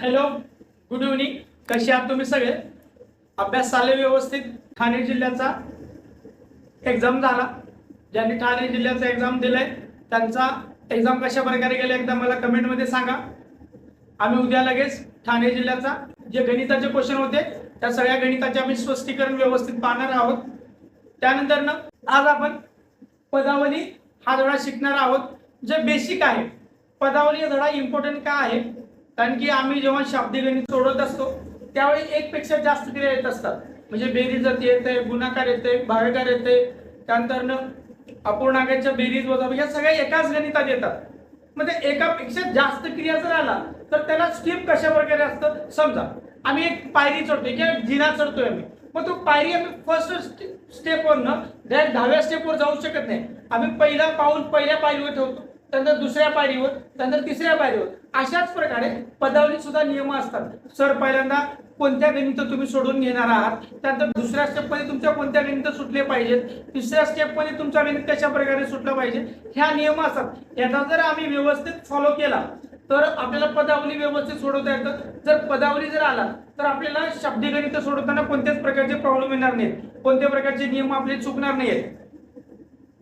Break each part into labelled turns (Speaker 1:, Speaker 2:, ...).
Speaker 1: Hello good evening. कसे आहात तुम्ही सगळे? अभ्यास चालले व्यवस्थित. ठाणे जिल्ह्याचा एक्झाम झाला. ज्यांनी ठाणे जिल्ह्याचा एक्झाम दिलाय त्यांचा एक्झाम कशा प्रकारे गेला एकदा मला कमेंटमध्ये सांगा. आम्ही उद्या लगेच ठाणे जिल्ह्याचा जे गणिताचे क्वेश्चन होते त्या सगळ्या गणिताचे आम्ही स्पष्टीकरण व्यवस्थित पाहणार आहोत. त्यानंतर ना आज आपण पदावली हा धडा शिकणार आहोत. जे बेसिक आहे पदावली हा धडा इम्पॉर्टंट का आहे? कारण की आम्ही जेव्हा शाब्दिक गणित सोडवत असतो त्यावेळी एक पेक्षा जास्त क्रिया येत असतात. म्हणजे बेरीज जाती येते गुणाकार येते भागाकार येते त्यानंतर अपूर्णागाच्या अपूर्णांकाच्या बेरीज वजा या सगळ्या एकाच गणितात येतात. म्हणजे एकापेक्षा जास्त क्रिया जर आला तर त्याला स्टेप कशा प्रकारे असतं? समजा आम्ही एक पायरी चढतोय किंवा जिना चढतोय आम्ही. मग तो पायरी आम्ही फर्स्ट स्टेपवरनं डायरेक्ट दहाव्या स्टेपवर जाऊ शकत नाही. आम्ही पहिला पाऊल पहिल्या पायरीवर ठेवतो. त्यानंतर दुसऱ्या पायरीवर त्यानंतर तिसऱ्या पायरीवर. अशाच प्रकारे पदावली सुद्धा नियम असतात. सर पहिल्यांदा कोणत्या गणित तुम्ही सोडून घेणार आहात? त्यानंतर दुसऱ्या स्टेपमध्ये तुमच्या कोणत्या गणित सुटले पाहिजेत? तिसऱ्या स्टेपमध्ये तुमचा गणित कशा प्रकारे सुटलं पाहिजे? ह्या नियम असतात. याचा जर आम्ही व्यवस्थित फॉलो केला तर आपल्याला पदावली व्यवस्थित सोडवता येतं. जर पदावली जर आला तर आपल्याला शब्दी गणित सोडवताना कोणत्याच प्रकारचे प्रॉब्लेम येणार नाहीत. कोणत्या प्रकारचे नियम आपले चुकणार नाहीत.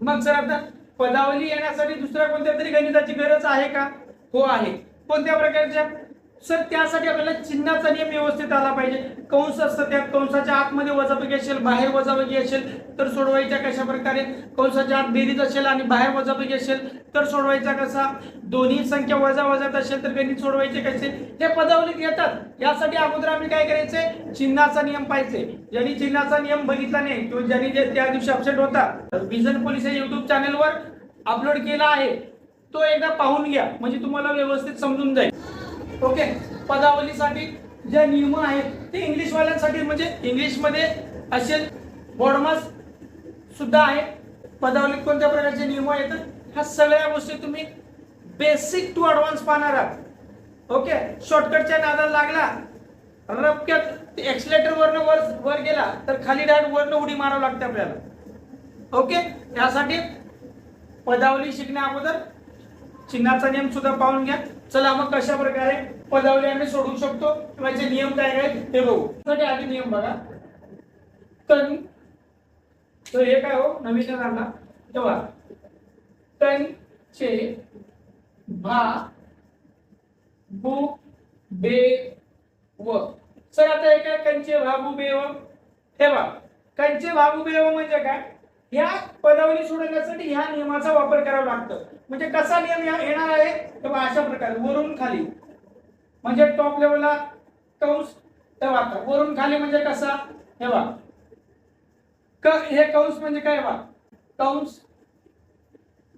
Speaker 1: मग सर आता पदावली येण्यासाठी दुसऱ्या कोणत्या तरी गणिताची गरज आहे का? हो आहे. कोणत्या प्रकारच्या? सर त्यासाठी आपल्याला चिन्हाचा नियम व्यवस्थित आला पाहिजे. कंस असतं त्या कंसाच्या आतमध्ये वजाबाकी असेल बाहेर वजाबाकी असेल तर सोडवायच्या कशा प्रकारे? कंसाच्या आत बेरीज असेल आणि बाहेर वजाबाकी असेल तर सोडवायचा कसा? दोन्ही संख्या वजा वजात असेल तर गणित सोडवायचे कसे? हे पदावलीत येतात. यासाठी अगोदर आम्ही काय करायचे? चिन्हाचा नियम पाहिजे ज्यांनी चिन्हाचा नियम बघितला नाही किंवा ज्यांनी जे त्या दिवशी अपसेट होता विजन पोलीस या युट्यूब चॅनेलवर अपलोड केला आहे. तो एकदा पाहून घ्या. म्हणजे तुम्हाला व्यवस्थित समजून जाईल. ओके? पदावलीसाठी जे नियम आहेत ते इंग्लिशवाल्यांसाठी म्हणजे इंग्लिशमध्ये असे बॉडमास सुद्धा आहे पदावलीत कोणत्या प्रकारचे नियम आहेत? ह्या सगळ्या गोष्टी तुम्ही बेसिक टू ॲडव्हान्स पाहणार आहात. ओके? शॉर्टकटच्या नादाला लागला. रपक्यात एक्सलेटर वरनं वर वर गेला तर खाली डायरेक्ट वरनं उडी मारावं लागते आपल्याला. ओके? यासाठी पदावली शिकण्या अगोदर चिन्हाचा नियम सुद्धा पाहून घ्या. चला मग कशा प्रकारे पदावली आम्ही सोडू शकतो? किंवा जे नियम काय आहेत ते बघू. आधी नियम बघा. तन तर हे काय हो? नवीन आणला तेव्हा तन चे भा बु बे व. सर आता हे काय? कंचे भाबू बेव ठेवा कंचे भाबू बेव म्हणजे काय? या पदावली सोडवण्यासाठी ह्या नियमाचा वापर करावा लागतो. म्हणजे कसा नियम येणार आहे? तर अशा प्रकारे. वरून खाली. म्हणजे टॉप लेवलला कंस तेव्हा वरून खाली म्हणजे कसा? हे क हे कंस म्हणजे काय बा कंस.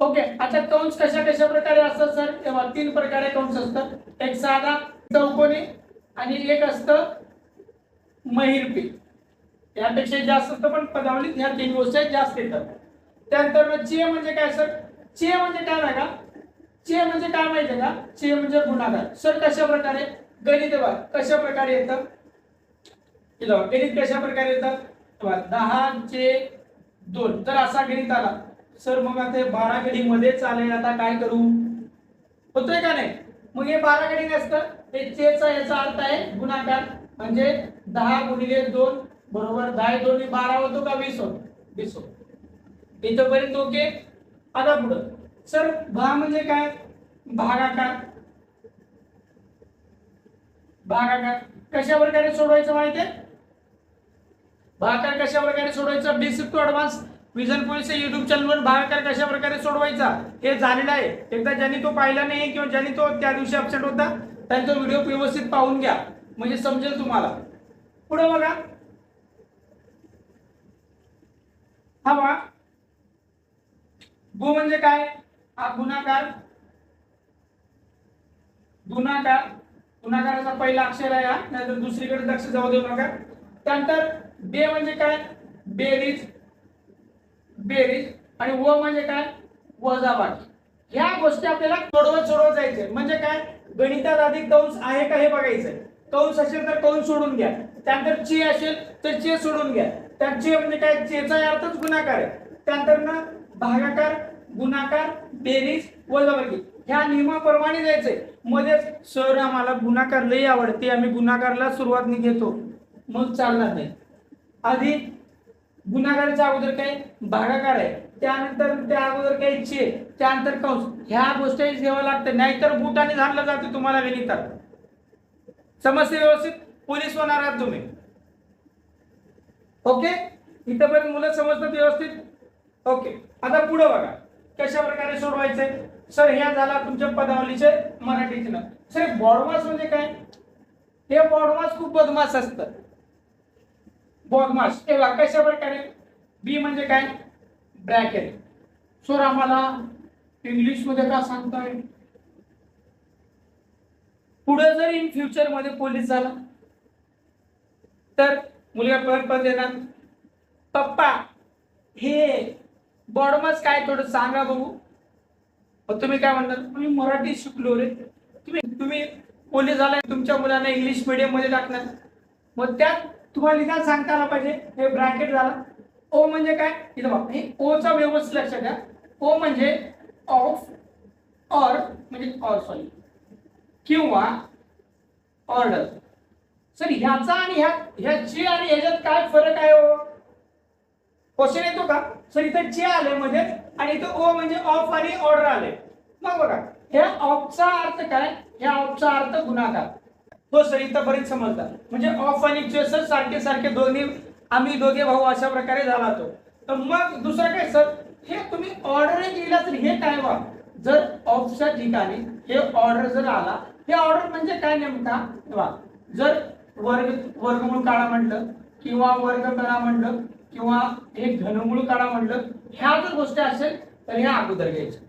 Speaker 1: ओके. आता कंस कशा कशा प्रकारे असतात सर? तेव्हा तीन प्रकारे कंस असतात. एक साधा चौकोनी आणि एक असतं महिरपी. यापेक्षा जास्त असतं पण पदावलीत ह्या तीन गोष्टी जास्त येतात. त्यानंतर मग चे म्हणजे काय सर? चे म्हणजे काय बघा. चे म्हणजे काय माहितीये का? चे म्हणजे गुणाकार. सर कशा प्रकारे गणित बघा. कशा प्रकारे येतं गणित कशा प्रकारे येतात बघा, दहा चे दोन. तर असा गणित आला. सर मग आता बारा गडी मध्ये चालेल. आता काय करू? होतोय का नाही? मग हे बारा गडी असतं. हे चेचा याचा अर्थ आहे गुणाकार. म्हणजे दहा गुणिले दोन बरोबर दहा दोन्ही बारा होतो का? वीस होतो. वीस होतो. इथपर्यंत ओके? आता पुढं. सर भा म्हणजे काय? भागाकार. भागाकार. कशा प्रकारे सोडवायचं माहितीये? भागाकार कशा प्रकारे सोडवायचा basic to advance vision police YouTube चॅनलवर भागाकार कशा प्रकारे सोडवायचा? हे झालेलं आहे. एकदा ज्यांनी तो पाहिला नाही किंवा ज्यांनी तो त्या दिवशी अपसेट होता त्यांचा व्हिडिओ व्यवस्थित पाहून घ्या. म्हणजे समजेल तुम्हाला. पुढे बघा. हा बघा. गु म्हणजे काय? हा गुणाकार. गुणाकार. गुणाकाराचा पहिला अक्षर आहे हा नाहीतर दुसरीकडे लक्ष जाऊ देऊ नका. त्यानंतर बे म्हणजे काय? बेरीज. बेरीज. आणि व म्हणजे काय? वजावाट ह्या गोष्टी आपल्याला सोडवत सोडवत जायचे म्हणजे काय? गणितात अधिक कंस आहे का हे बघायचंय. कंस असेल तर कंस सोडून घ्या. त्यानंतर चे असेल तर चे सोडून घ्या. त्या चे म्हणजे काय? चेचा अर्थच गुणाकार आहे. त्यानंतर ना भागाकार गुणाकार बेरीज वजाबाकी ह्या नियमाप्रमाणे जायचंय. मध्येच सर आम्हाला गुणाकार लई आवडते. आम्ही गुणाकारला सुरुवात घेतो. मग चालणार नाही. आधी गुणाकाराच्या अगोदर काय? भागाकार आहे. त्यानंतर त्या अगोदर काही चे. त्यानंतर कंस. ह्या गोष्टी घ्यावं लागतं नाहीतर बुटाने झाडलं जातं तुम्हाला विनितात समस्या व्यवस्थित पोलीस होणार आहात तुम्ही. ओके? इथंपर्यंत मुलं समजतात व्यवस्थित? ओके. आता पुढे बघा. कशा प्रकारे सोडवायचे सर ह्या झाला तुमच्या पदावलीचे मराठी चिन्ह सर बॉडमास म्हणजे काय? हे बॉडमास खूप बदमास असतं. बॉडमास. हे कशा प्रकारे बी म्हणजे काय? ब्रॅकेट. सर आम्हाला इंग्लिशमध्ये का सांगताय? पुढे जर इन फ्युचरमध्ये पोलीस झाला तर मुलगा परत परत येणार. पप्पा हे बॉडमच काय थोडं सांगा बघू. मग तुम्ही काय म्हणणार तुम्ही मराठी शिकलो रे. तुम्ही तुम्ही पोलीस झालाय तुमच्या मुलांना इंग्लिश मिडियममध्ये टाकणार मग त्यात तुम्हाला निदान सांगता आला पाहिजे हे ब्रॅकेट झाला. ओ म्हणजे काय? इथं बाबा हे ओचा व्यवस्थित लक्षात घ्या. ओ म्हणजे ऑफ ऑर म्हणजे ऑर सॉरी किंवा ऑर्डर सर ह्याचा आणि ह्या ह्याची आणि ह्याच्यात काय फरक आहे हो? क्वेश्चन येतो का? सर इथं चे आले मध्ये आणि इथं ओ म्हणजे ऑफ आणि ऑर्डर आले मग बघा ह्या ऑफचा अर्थ काय? ह्या ऑफचा अर्थ गुणाकार. हो सर इथं बरेच समजतात म्हणजे ऑफ आणि चे सर सारखे सारखे दोन्ही आम्ही दोघे भाऊ अशा प्रकारे झाला तो. तर मग दुसरं काय सर? हे तुम्ही ऑर्डर लिहिला तर हे काय वा जर ऑफच्या ठिकाणी हे ऑर्डर जर आला हे ऑर्डर म्हणजे काय नेमका? वा जर वर्ग वर्गमूळ काढा म्हटलं किंवा वर्ग करा म्हटलं किंवा हे घनमूळ काढा म्हटलं ह्या जर गोष्टी असेल तर ह्या अगोदर घ्यायच्या.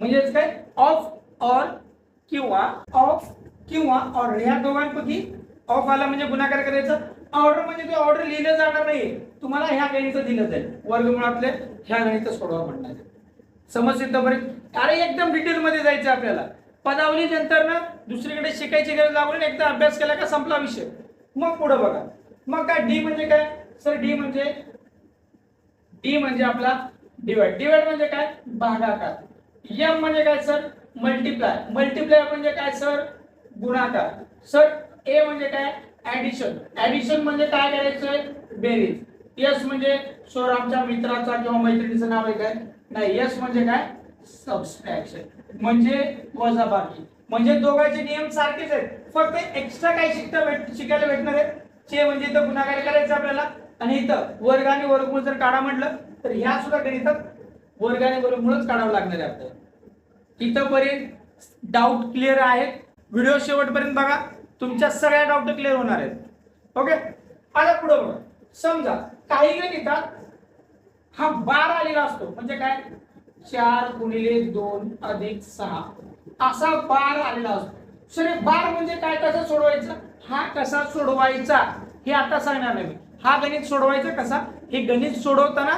Speaker 1: म्हणजेच काय? ऑफ ऑर किंवा ऑफ किंवा ऑर्डर ह्या दोघांपैकी ऑफ आला म्हणजे गुणाकार करायचा. ऑर्डर म्हणजे ते ऑर्डर लिहिलं जाणार नाही. तुम्हाला ह्या गणित दिलं जाईल. वर्गमुळातले ह्या गणित सोडवा म्हणणार समज बरेच अरे एकदम डिटेलमध्ये जायचं आपल्याला. पदावली नंतर ना दुसरीकडे शिकायची गरज लागून एकदा अभ्यास केला का संपला विषय. मग पुढे बघा. मग काय? डी म्हणजे काय? सर डी म्हणजे? डी म्हणजे आपला डिवाइड डिवाइड म्हणजे काय? भागाकार. एम म्हणजे काय सर? मल्टिप्लाय मल्टिप्लाय म्हणजे काय सर? गुणाकार. सर ए म्हणजे काय? ऍडिशन ऍडिशन म्हणजे काय करायचंय बेरीज यस म्हणजे सर आमच्या मित्राचा किंवा मैत्रिणीचं नाव आहे काय? नाही. यस म्हणजे काय? सबस्ट्रॅक्शन म्हणजे वजाबाकी. म्हणजे दोघांचे नियम सारखेच आहेत. फक्त एक्स्ट्रा काय शिकता भेट शिकायला भेटणार आहे चे म्हणजे इथं गुणाकार करायचं आपल्याला. आणि इथं वर्ग आणि वर्गमूळ जर काढा म्हटलं तर ह्या सुद्धा गणितात वर्ग आणि वर्गमूळच काढावं लागणार आहे आपल्याला इथंपर्यंत डाऊट क्लिअर आहेत. व्हिडिओ शेवटपर्यंत बघा. तुमच्या सगळ्या डाऊट क्लिअर होणार आहेत. ओके आता पुढे बघा. समजा काही गणितात हा बार आलेला असतो. म्हणजे काय? चार गुणिले दोन अधिक सहा. असा बार आलेला असतो. सर बार म्हणजे काय? कसा सोडवायचं? हा कसा सोडवायचा? हे आता सांगणार नाही मी. हा गणित सोडवायचा कसा? हे गणित सोडवताना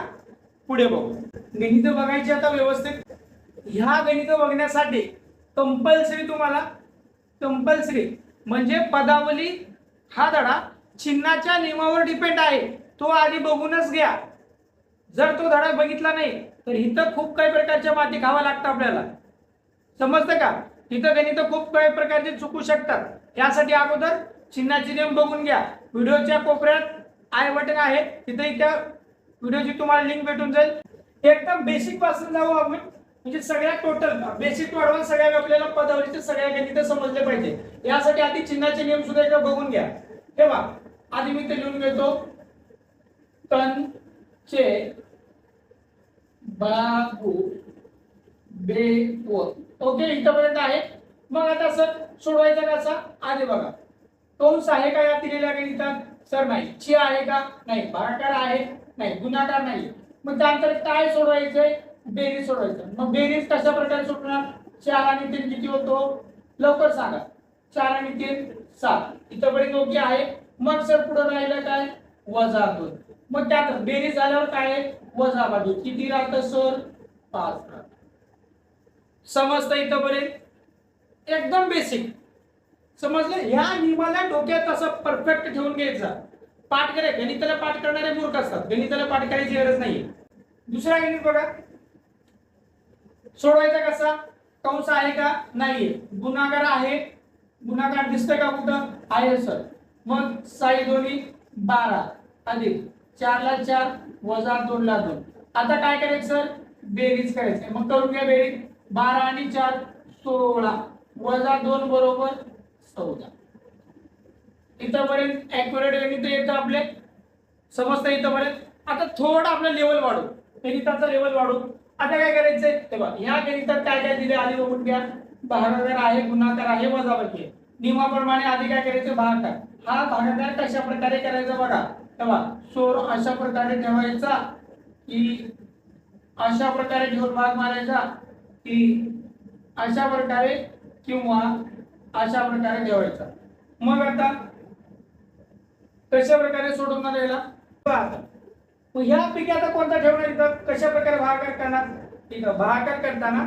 Speaker 1: पुढे बघू. गणित बघायची आता व्यवस्थित. ह्या गणित बघण्यासाठी कंपल्सरी तुम्हाला कंपल्सरी म्हणजे पदावली हा धडा चिन्हाच्या नियमावर डिपेंड आहे. तो आधी बघूनच घ्या. जर तो धडा बघितला नाही तर इथं खूप काही प्रकारच्या माती खावा लागतं आपल्याला. समजतं का? इथं गणित खूप काही प्रकारचे चुकू शकतात. यासाठी अगोदर चिन्हाचे नियम बघून घ्या. व्हिडिओच्या कोपऱ्यात आय बटन आहे. तिथे त्या व्हिडिओची तुम्हाला लिंक भेटून जाईल. एकदम बेसिकपासून जाऊ आपण म्हणजे सगळ्या टोटल बेसिक टू ऍडव्हान्स सगळ्या आपल्याला पदावलीचे सगळ्या गणित समजले पाहिजे. यासाठी आधी चिन्हाचे नियम सुद्धा एकदा बघून घ्या. तेव्हा आधी मी ते लिहून घेतो. तन चे बाबू बे ओके इथपर्यंत आहे. मग आता सर सोडवायचा कसा? आधी बघा. कंस आहे का या दिलेल्या गणितात? सर नाही ची आहे का? नाही भागाकार आहे. नाही गुणाकार नाही. मग त्यानंतर काय सोडवायचंय? बेरीज सोडवायचं. मग बेरीज कशा प्रकारे सोडणार चार आणि तीन किती होतो? लवकर सांगा. चार आणि तीन सात. इथपर्यंत ओके आहे. मग सर पुढे राहिलं काय? वजा दोन. मग त्यात बेरीज झाल्यावर काय? वजा बाजू किती राहतं सर? पाच राहत. समजतं इथंपर्यंत एकदम बेसिक समजलं? ह्या नियमाला डोक्यात असं परफेक्ट ठेवून घ्यायचा. पाठ करे. गणिताला पाठ करणारे मूर्ख असतात. गणिताला पाठ करायची गरज नाहीये. दुसरा गणित बघा. सोडवायचा कसा? कंस आहे का? नाहीये. गुन्हागार आहे. गुन्हागार दिसतोय का कुठं? आहे सर. मग साई दोन्ही बारा. अधिक. चारला चार वजा दोनला दोन. आता काय करायचं सर? बेरीज करायचं. मग करून घ्या बेरीज. बारा आणि चार सोळा. वजा दोन बरोबर चौदा इथंपर्यंत ॲक्युरेट गणित येतं आपले. समजतं इथंपर्यंत. आता थोडं आपलं लेवल वाढू. गणिताचं लेवल वाढू. आता काय करायचंय? तेव्हा ह्या गणितात काय काय दिले आधी बघून घ्या भागाकार आहे गुणाकार आहे वजाबाकी आहे. नियमाप्रमाणे आधी काय करायचं? भागाकार. हा भागाकार कशा प्रकारे करायचा बघा. तेव्हा सोर अशा प्रकारे ठेवायचा की अशा प्रकारे घेऊन भाग मारायचा की अशा प्रकारे किंवा अशा प्रकारे ठेवायचा मग आता कशा प्रकारे सोडवणार याला? मग ह्या पिके आता कोणता ठेवणार इथं? कशा प्रकारे भागाकार करणार? इथं भागाकार करताना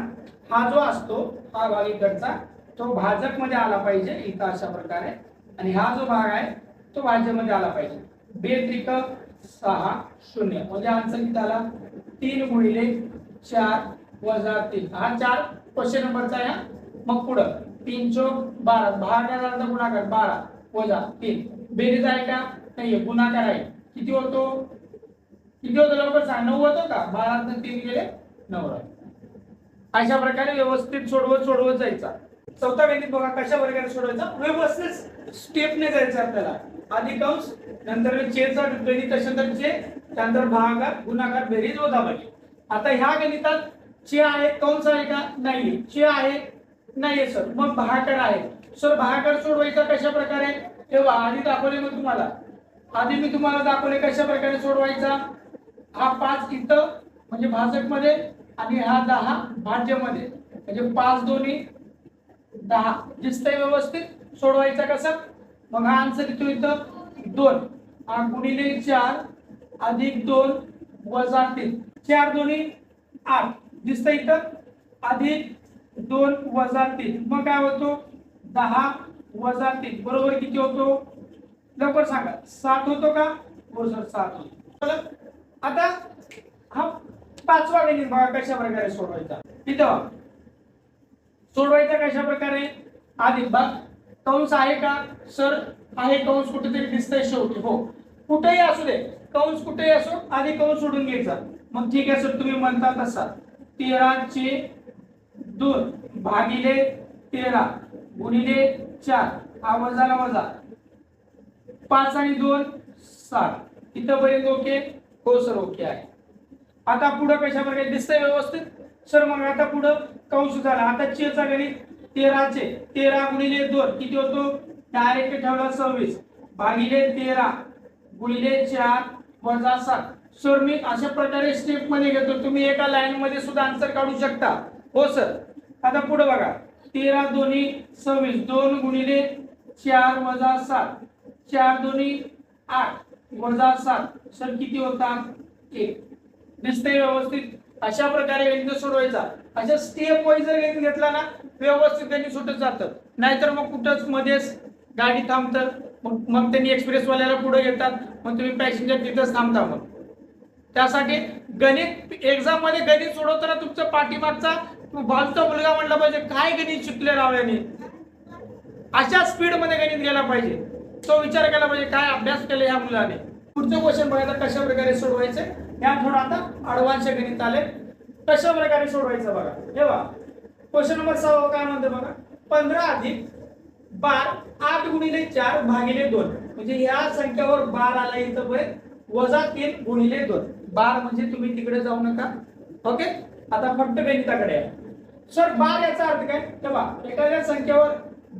Speaker 1: हा जो असतो हा भाग इकडचा तो भाजकमध्ये आला पाहिजे इथं अशा प्रकारे. आणि हा जो भाग आहे तो भाजपमध्ये आला पाहिजे. बेत्रिक सहा शून्य. म्हणजे आन्सर किती आला. तीन गुणिले चार वजा तीन. हा चार क्वेश्चन नंबरचा आहे मग पुढं. तीन चौक बारा. भागाकार गुणाकार बारा. वजा तीन. बेरीज आहे का? नाहीये. गुणाकार आहे किती होतो? किती होतो लवकर सांग. नऊ होतो का? बारा तीन गेले नऊ अशा प्रकारे व्यवस्थित सोडवत सोडवत जायचा. चौथा गणित बघा कशा प्रकारे सोडवायचा? व्यवस्थित स्टेपने जायचं आपल्याला. आधी कंस नंतर चेचा गणित असेल तर चे त्यानंतर भागाकार गुणाकार बेरीज वजाबाकी. आता ह्या गणितात चे आहे कंस आहे का? नाही चे आहे नाहीये सर. मग भागाकार आहे. सर भागाकार सोडवायचा कशा प्रकारे? तेव्हा आधी दाखवले मग तुम्हाला. आधी मी तुम्हाला दाखवले कशा प्रकारे सोडवायचा? हा पाच इथं म्हणजे भाजकमध्ये आणि हा दहा भाज्यमध्ये. म्हणजे पाच दोन्ही दहा. दिसतंय व्यवस्थित. सोडवायचा कसं? मग हा आन्सर येतो इथं. दोन. हा गुणिले चार अधिक दोन वजा तीन. चार दोन्ही आठ. दिसतंय इथं? अधिक दोन वजा तीन. मग काय होतो? दहा वजा तीन. बरोबर किती होतो? लवकर सांगा. सात होतो का? हो सर सात होतो. आता हा पाचवा गणित बघा कशा प्रकारे सोडवायचा. इथं सोडवायचा कशा प्रकारे? आधी बघ. कंस आहे का? सर आहे कंस कुठेतरी दिसतंय शेवटी. हो. कुठेही असू दे. कंस कुठेही असो आधी कंस सोडून घ्यायचा. मग ठीक आहे सर तुम्ही म्हणता तसा. तेराचे दोन भागिले तेरा गुणिले चार हा वजाला वजा. पाच आणि दोन सात इथंपर्यंत ओके? हो सर ओके आहे. आता पुढं कशाप्रकारे दिसतंय व्यवस्थित? सर मग आता पुढं कंस झाला. आता चेचा गणित तेराचे. तेरा गुणिले दोन किती होतो? डायरेक्ट ठेवला सव्वीस. भागिले तेरा गुणिले चार वजा सात सर मी अशा प्रकारे स्टेपमध्ये घेतो. तुम्ही एका लाईन मध्ये सुद्धा आन्सर काढू शकता. हो सर. आता पुढे बघा. तेरा दोन्ही सव्वीस. दोन गुणिले चार वजा सात. चार दोन्ही आठ वजा सात. सर किती होता? एक. दिसतंय व्यवस्थित? अशा प्रकारे गणित सोडवायचा. अशा स्टेप वाईज जर गणित घेतला ना व्यवस्थित गणित सुटत जातं. नाहीतर मग कुठंच मध्येच गाडी थांबतं. मग मग त्यांनी एक्सप्रेसवाल्याला पुढे घेतात. मग तुम्ही पॅसेंजर तिथंच थांबता मग. त्यासाठी गणित एक्झाममध्ये गणित सोडवताना तुमचा पाठीमागचा बाजूचा मुलगा म्हणला पाहिजे. काय गणित शिकले लावल्याने अशा स्पीडमध्ये गणित गेला पाहिजे. तो विचार केला पाहिजे काय अभ्यास केला ह्या मुलाने? पुढचं क्वेश्चन बघायला कशा प्रकारे सोडवायचं. या थोडं आता अडवान्स गणित आले. कशा प्रकारे सोडवायचं बघा. हे बघा. क्वेश्चन नंबर सहा काय म्हणतो बघा. पंधरा अधिक बार आठ गुणिले चार भागिले दोन. म्हणजे या संख्यावर बार आला इथं पर्यंत वजा तीन गुणिले दोन. बार म्हणजे तुम्ही तिकडे जाऊ नका. ओके? आता फक्त गणिताकडे आहे सर बार याचा अर्थ काय? तेव्हा एखाद्या संख्येवर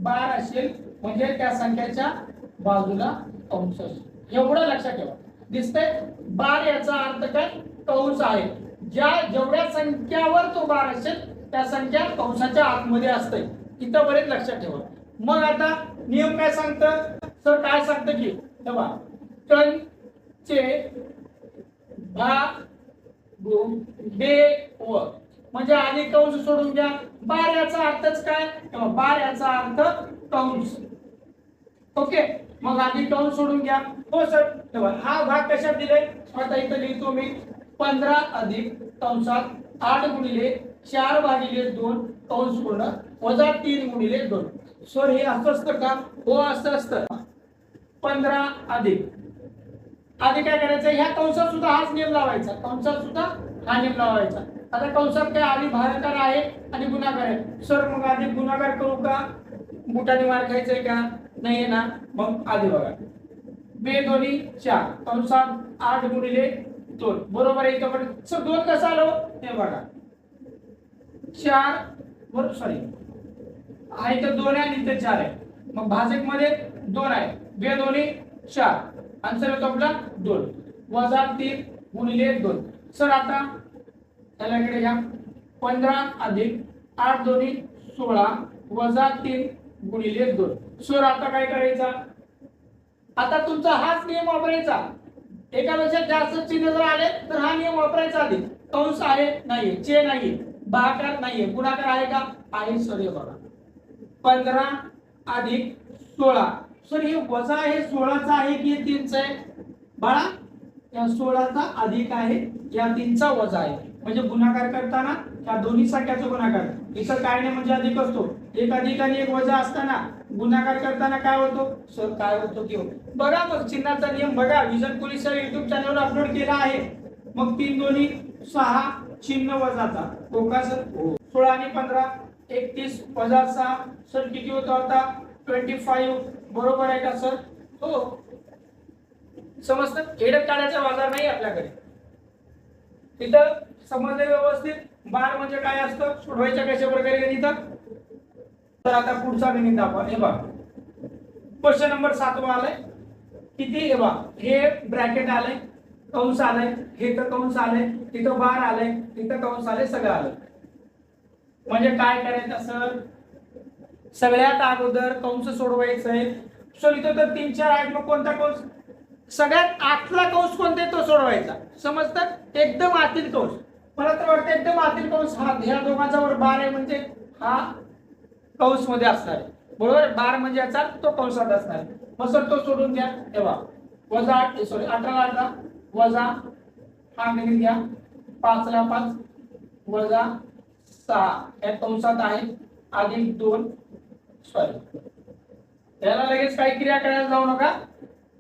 Speaker 1: बार असेल म्हणजे त्या संख्येच्या बाजूला कंस असेल. एवढं लक्षात ठेवा. दिसतंय बार याचा अर्थ काय? कंस आहे. ज्या जेवढ्या संख्यावर तो बार असेल त्या संख्या कंसाच्या आतमध्ये असते इथंपर्यंत लक्षात ठेवा. मग आता नियम काय सांगतं? सर काय सांगतं की तेव्हा टन चे भा गु व म्हणजे आधी कंस सोडून घ्या बार याचा अर्थच काय? तेव्हा बार याचा अर्थ कंस. ओके? मग आधी कंस सोडून घ्या. हो सर. तेव्हा हा भाग कशात दिलाय? आता इथं लिहितो मी. पंधरा अधिक कंसात आठ गुणिले चार भागिले दोन कंस पूर्ण वजा तीन गुणिले दोन. सर हे असं असतं का? हो असं असतं. पंधरा अधिक. आधी काय करायचं? ह्या कंसात सुद्धा हाच नियम लावायचा. कंसात सुद्धा हा नियम लावायचा. आता कंसात काय आधी भागाकार आहे आणि गुणाकार आहे. सर मग आधी गुणाकार करू का? बुटाने मार खायचंय का? नाही ना? मग आधी बघा. बे दोन्ही चार. कंसात आठ गुणिले दोन. बरोबर आहे इथं सर दोन कसं आलो हो? हे? बघा. चार बरोबर सॉरी आहे तर दोन आहे आणि इथं चार आहे. मग भाजकमध्ये दोन आहे. बे दोन्ही चार. आन्सर येतो आपला दोन. वजा तीन गुणिले दोन. सर आता त्याला इकडे घ्या. पंधरा अधिक आठ दोन्ही सोळा वजा तीन गुणिले दोन. सर आता काय करायचा? आता तुमचा हाच नियम वापरायचा. एकापेक्षा जास्त चिन्ह जर आले तर हा नियम वापरायचा आधी. कंस आहे नाहीये. चे नाही भाकार नाहीये. गुणाकार आहे का? आहे सर हे बघा. पंधरा अधिक सोळा. सर हे वजा आहे सोळाचा आहे की तीनच तीनचा आहे? बाळा या सोळाचा अधिक आहे या तीनचा वजा आहे. म्हणजे गुणाकार करताना त्या दोन्ही संख्याचा गुणाकार इथं काय नाही म्हणजे अधिक असतो. एक अधिक आणि एक वजा असताना गुणाकार करताना काय होतो? सर काय होतो की हो. बघा मग चिन्हाचा नियम बघा. विजन पोलीस युट्यूब चॅनलवर अपलोड केला आहे. मग तीन दोन्ही सहा चिन्ह वजाचा हो का सर सोळा आणि पंधरा एकतीस वजा सहा. सर किती होता आता? ट्वेंटी फाईव्ह बरोबर आहे का सर? हो. समजतं? खेडत काढायचा बाजार नाही आपल्याकडे. तिथं समजले व्यवस्थित. बार म्हणजे काय असतं? सोडवायच्या कशा प्रकारे गणित तर आता पुढचा गणित आपण हे बघा. क्वेश्चन नंबर सातवा आलाय. किती? हे बा हे ब्रॅकेट आलंय. कंस आलंय. हे तर कंस आलंय. तिथं बार आलंय. तिथं कंस आलंय. सगळं आलंय. म्हणजे काय करायचं सर सगळ्यात अगोदर कंस सोडवायचं आहे सो इथं तर तीन चार आहेत. मग कोणता कंस? सगळ्यात आतला कंस कोणता तो सोडवायचा. समजतं? एकदम आतील कंस. मला तर वाटतं एकदम आतील कंस हा. ह्या दोघांजवळ बार आहे म्हणजे हा कंसमध्ये असणार आहे. बरोबर? बार म्हणजे याचा तो कंसात असणार आहे. मग सर तो सोडून घ्या. तेव्हा वजा आठ सॉरी अठरा अठरा वजा हा निघून घ्या. पाचला पाच. वजा सहा. या कंसात आहे. अधिक दोन. सॉरी याला लगेच काही क्रिया करायला जाऊ नका.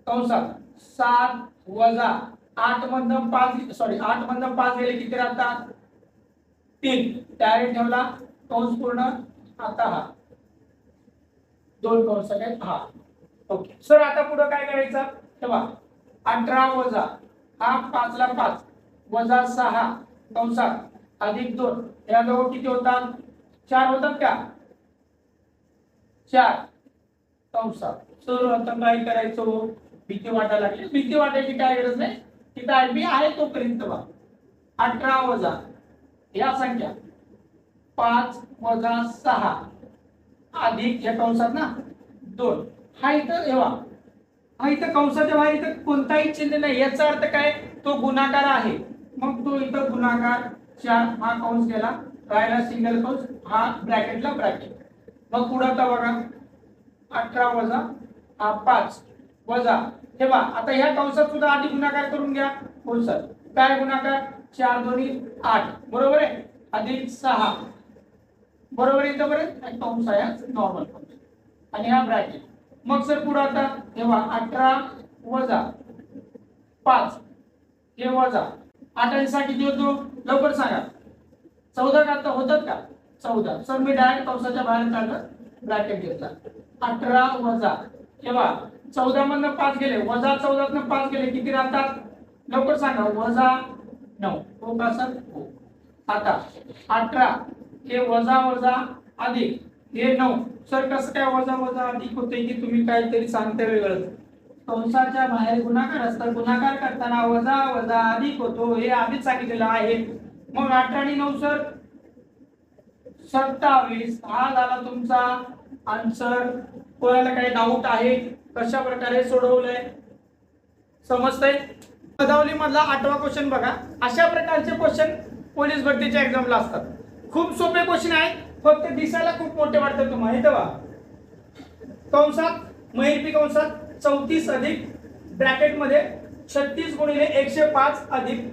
Speaker 1: कंसात सात वजा आठ मंदम पाच सॉरी आठ मंदम पाच गेले किती राहतात तीन. डायरेक्ट ठेवला. कंस पूर्ण. आता हा. दोन कंस काय हा. ओके. सर आता पुढे काय करायचं? ठेवा अठरा वजा. हा पाचला पाच. वजा सहा. कंसात अधिक दोन. या दोघं किती होतात? चार होतात का? चार. कंसात सर आता काय करायचो? भीती वाटायला लागली. भीती वाटायची काय गरज नाही. तिथं आयबी आहे तोपर्यंत बा अठरा वजा. या संख्या. पाच वजा सहा. अधिक या कंसात ना? दोन. हा इथं ठेवा. हा इथं कंसाच्या बाहेर इथं कोणताही चिन्ह नाही. याचा अर्थ काय? तो गुणाकार आहे. मग तो इथं गुणाकार चार हा कंस गेला. राहिला सिंगल कंस. हा ब्रॅकेटला ब्रॅकेट. मग पुढं आता बघा. अठरा वजा. हा पाच. वजा हे बा आता ह्या कंसात सुद्धा आधी गुणाकार करून घ्या. हो सर. काय गुणाकार? चार दोन्ही आठ. बरोबर आहे? अधिक सहा. बरोबर येतं बरं कंस आहे नॉर्मल कंस. आणि हा ब्रॅकेट मग सर पुढे आता तेव्हा अठरा वजा पाच. हे वजा. आठ आणि सहा किती होतो? लवकर सांगा. चौदा का होतात का? चौदा. सर मी डायरेक्ट कंसाच्या बाहेर काढलं ब्रॅकेट घेतला. अठरा वजा. तेव्हा चौदा मधनं पाच गेले. वजा चौदा पाच गेले. किती राहतात? लवकर सांगा. वजा नऊ. हो का सर? हो. आता अठरा. हे वजा वजा अधिक. हे नऊ. सर कसं काय वजा वजा अधिक होते की तुम्ही काहीतरी सांगते वेगळं. कंसाच्या बाहेर गुणाकार असतात. गुणाकार करताना वजा वजा अधिक होतो. हे आधीच सांगितलेलं आहे. मग अठरा आणि नऊ सर? सत्तावीस. हा झाला तुमचा आन्सर कोणाला काही डाऊट आहे? कशा प्रकारे सोडवलंय? समजतंय? पदावली मधला आठवा क्वेश्चन बघा. अशा प्रकारचे क्वेश्चन पोलीस भरतीच्या एक्झामला असतात. खूप सोपे क्वेश्चन आहेत. फक्त दिसायला खूप मोठे वाटतात तुम्हाला. हे तेव्हा कंसात महिरपी कंसात चौतीस अधिक ब्रॅकेटमध्ये छत्तीस गुणिले एकशे पाच अधिक.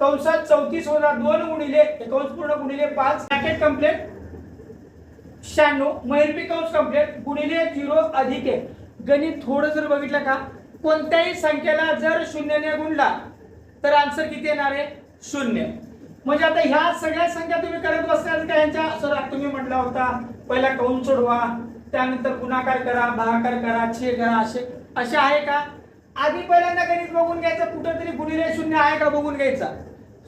Speaker 1: कंसात चौतीस वजा दोन गुणिले एकोणस पूर्ण गुणिले पाच. पॅकेट कम्प्लेट शहाण्णव. महिरपी कंस कम्प्लेट गुणिले झिरो अधिक एक. गणित थोडं जर बघितलं का कोणत्याही संख्येला जर शून्याने गुणला तर आन्सर किती येणार आहे? शून्य. म्हणजे आता ह्या सगळ्या संख्या तुम्ही करत बसल्यास का यांच्या? सर तुम्ही म्हटला होता पहिला कौन सोडवा त्यानंतर गुणाकार करा भागाकार करा छे करा असे असे आहे का? आधी पहिल्यांदा गणित बघून घ्यायचं कुठंतरी गुणिले शून्य आहे का बघून घ्यायचा?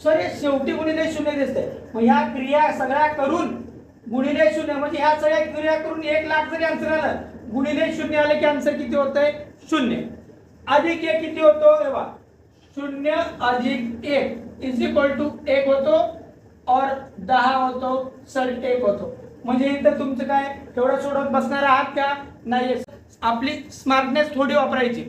Speaker 1: सर हे शेवटी गुणिले शून्य दिसते मग ह्या क्रिया सगळ्या करून गुणिले शून्य म्हणजे ह्या सगळ्या क्रिया करून एक लाख जरी आन्सर आलं गुणिले शून्य आले की आन्सर किती होतंय? शून्य. अधिक एक किती होतो? तेव्हा शून्य अधिक एक इज इक्वल टू एक होतो और दहा होतो सर एक होतो. म्हणजे इथं तुमचं काय? एवढं सोडत बसणार आहात का? नाही आपली स्मार्टनेस थोडी वापरायची.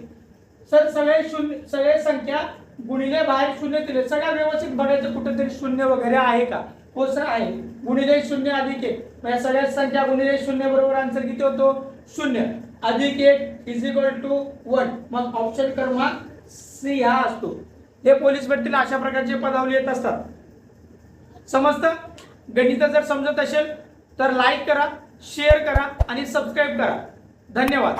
Speaker 1: सर सगळे शून्य सगळे संख्या गुणिले बाहेर शून्य दिले. सगळ्या व्यवस्थित बघायचं कुठेतरी शून्य वगैरे आहे का? हो सर आहे. गुणिले शून्य अधिक एक. म्हणजे सगळ्या संख्या गुणिले शून्य बरोबर आन्सर किती होतो? शून्य. अधिक एक इज इक्वल टू वन मग ऑप्शन क्रमांक सी हा असतो. हे पोलीस भरतीला अशा प्रकारचे पदावली येत असतात. समजतं? गणित जर समजत असेल तर लाईक करा शेअर करा आणि सबस्क्राईब करा. धन्यवाद.